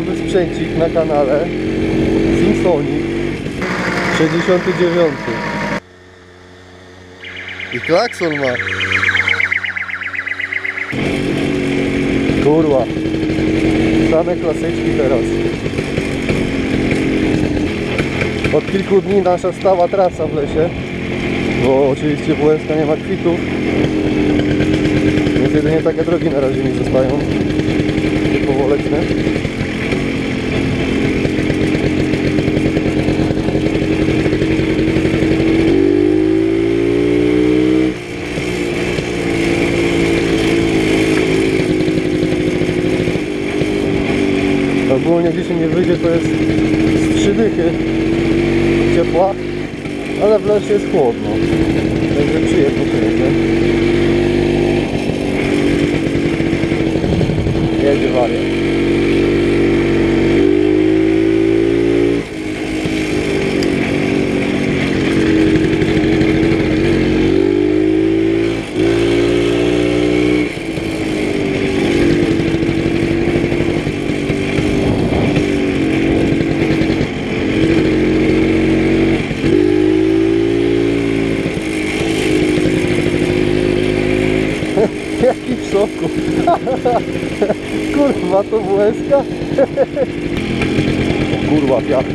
nowy sprzęcik na kanale. Symfonic 69. I klakson ma. Kurwa. Same klasyczki teraz. Od kilku dni nasza stała trasa w lesie. Bo oczywiście w WSK nie ma kwitów. Więc jedynie takie drogi na razie mi zostają. Typowo się nie wyjdzie to jest z trzy ciepła, ale w lesie jest chłodno. Także to jedzie. Jedzie wariat. Szoku. Kurwa, to WSK? Kurwa, piachy.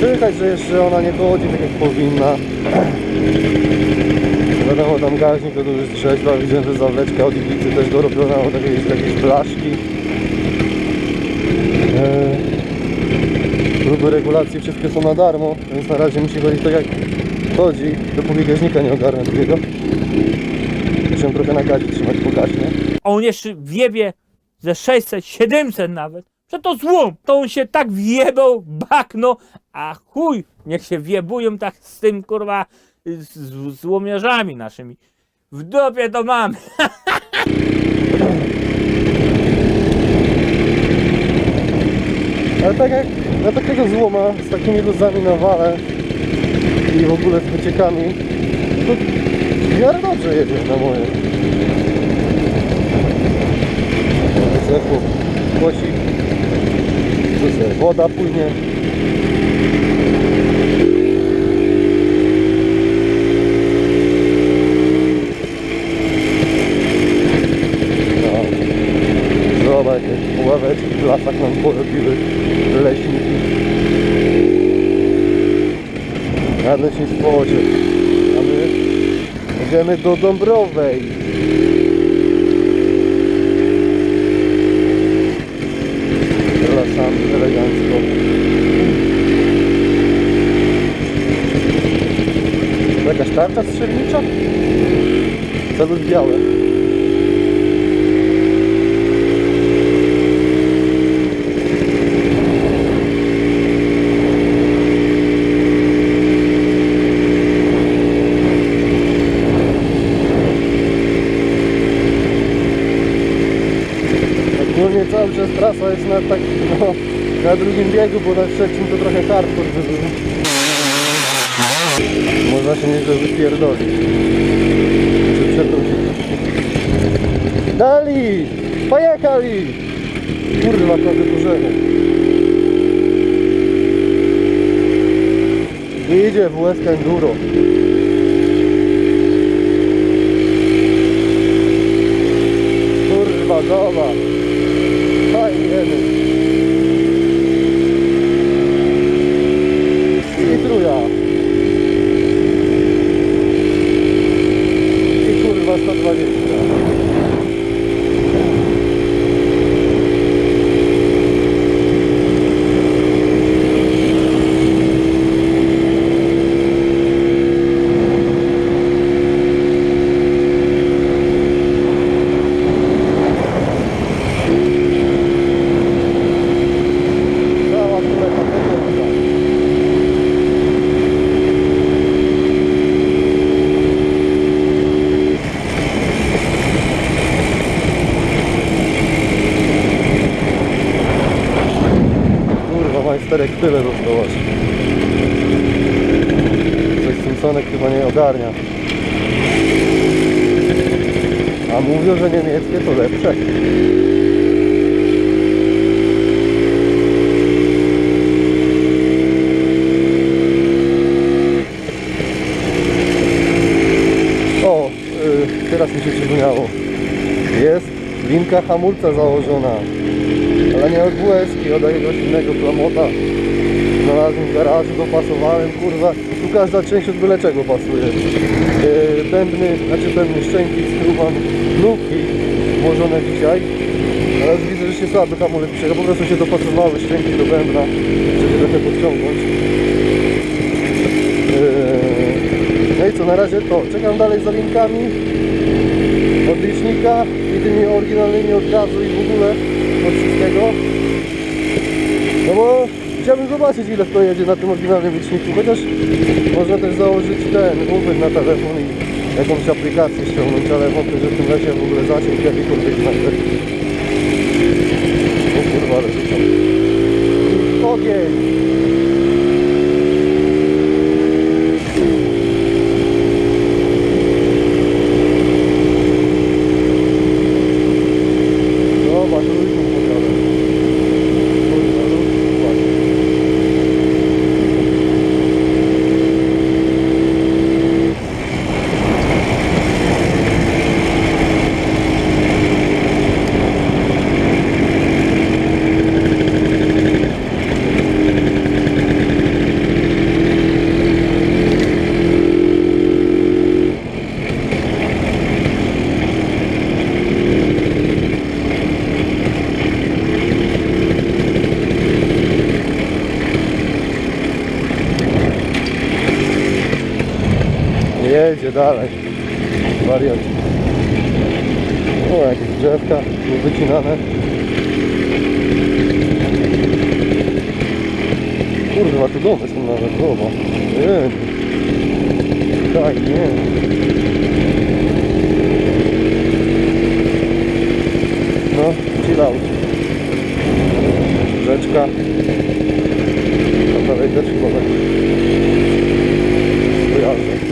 Słychać, że jeszcze ona nie chodzi tak jak powinna. Wiadomo, tam gaźnik to już trzeźwa, widziałem, że zawleczka od iglicy też dorobiona od jakiejś, jakiejś blaszki. Próby regulacji wszystkie są na darmo, więc na razie musi chodzić tak jak chodzi, dopóki gaźnika nie ogarnę drugiego. Muszę trochę na gazie trzymać po gaśnie. a on jeszcze wiebie ze 600, 700 nawet, że to złom, to on się tak wjebał, bakno, a chuj, niech się wiebują tak z tym, kurwa, z, z złomiarzami naszymi. W dupie to mamy. Tak jak na takiego złoma z takimi luzami na wale i w ogóle z wyciekami, to w miarę dobrze jedzie na moje. Zechu głosik, woda płynie. No. Zobacz, jakie ławeczki w lasach nam porobiły leśniki. Na leśnictwo Odzie. A my jedziemy do Dąbrowej. Lasami elegancko. Jakaś tarcza strzelnicza? Cały czas trasa jest na tak, no, na drugim biegu, bo na trzecim to trochę hardcore by. Można się nieźle wypierdolić. Czy przewrócić. Dali! Pojechali! Kurwa, to wydłużenie. Idzie w West Enduro. Kurwa, dobra. Simpsonek chyba nie ogarnia. A mówią, że niemieckie to lepsze. O, y, teraz mi się przypomniało. Jest linka hamulca założona. Ale nie od WS-ki, od jakiegoś innego klamota. Znalazłem w garażu, dopasowałem, kurwa. Tu każda część od byle czego pasuje. Yy, bębny, znaczy bębny szczęki, skruwan, lubki włożone dzisiaj. Teraz widzę, że się słaby hamulec przyjechał. Po prostu się dopasowały szczęki do bębna, żeby trochę podciągnąć. Yy, no i co, na razie to. Czekam dalej za linkami od licznika i tymi oryginalnymi od gazu i w ogóle od wszystkiego. No bo chciałbym zobaczyć ile to jedzie na tym oryginalnym liczniku, chociaż można też założyć ten uchwyt na telefon i jakąś aplikację ściągnąć, ale wątpię, że w tym lesie w ogóle zasięg jakikolwiek znajdę. O kurwa, ale rzucam. Ogień! Jedzie dalej. Wariat. O, jakieś drzewka wycinane. Kurwa, tu domy są nawet, zobacz. Nie. Tak, nie. No, chill out. Rzeczka. A dalej też chyba będzie. Kojarzę.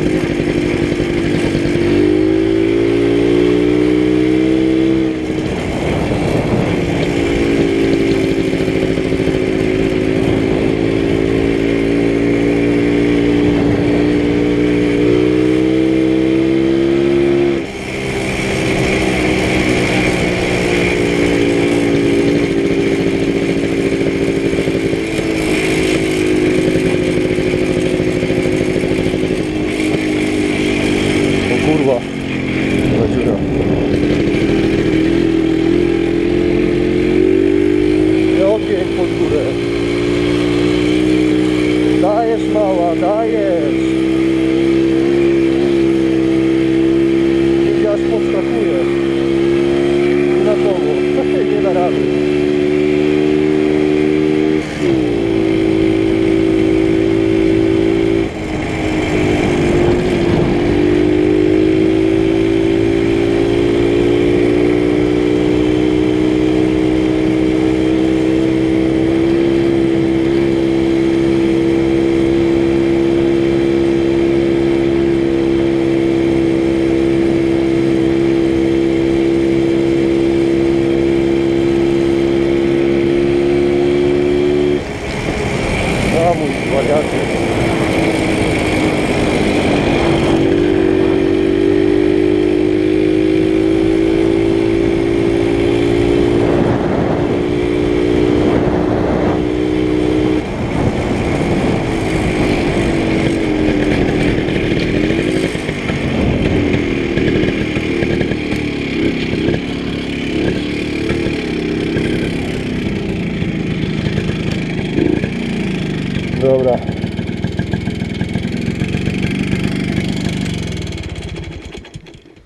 Dobra.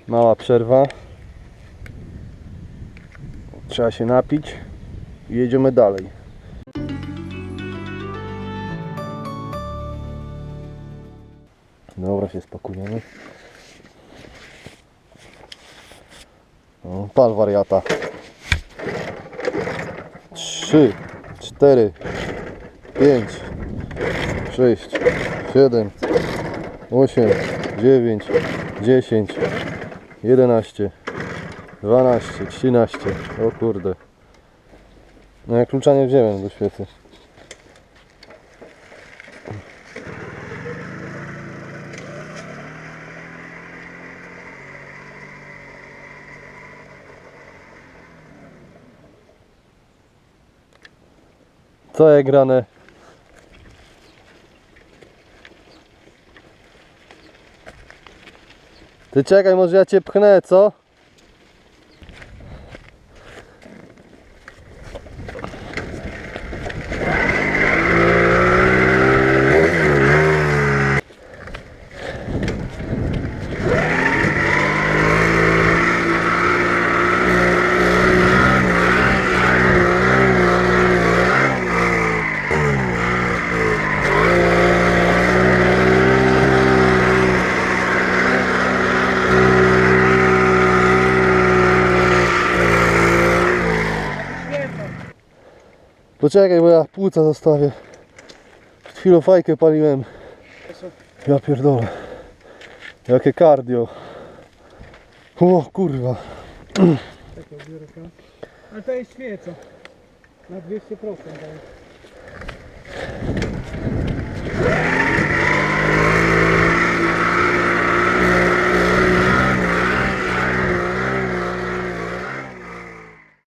Mała przerwa. Trzeba się napić jedziemy dalej. Dobra, się spakujemy. O, pal wariata. Trzy, cztery, 5, 6, 7, 8, 9, 10, 11, 12, 13. O kurde. No ja klucza nie wziąłem do świecy. Co je grane? Ty czekaj, może ja cię pchnę, co? Poczekaj, bo ja płuca zostawię. Przed chwilą fajkę paliłem. Ja pierdolę. Jakie cardio. O kurwa. Ale to jest świeca. Na 200% daje.